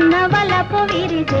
చిన్న వలపు విరిజే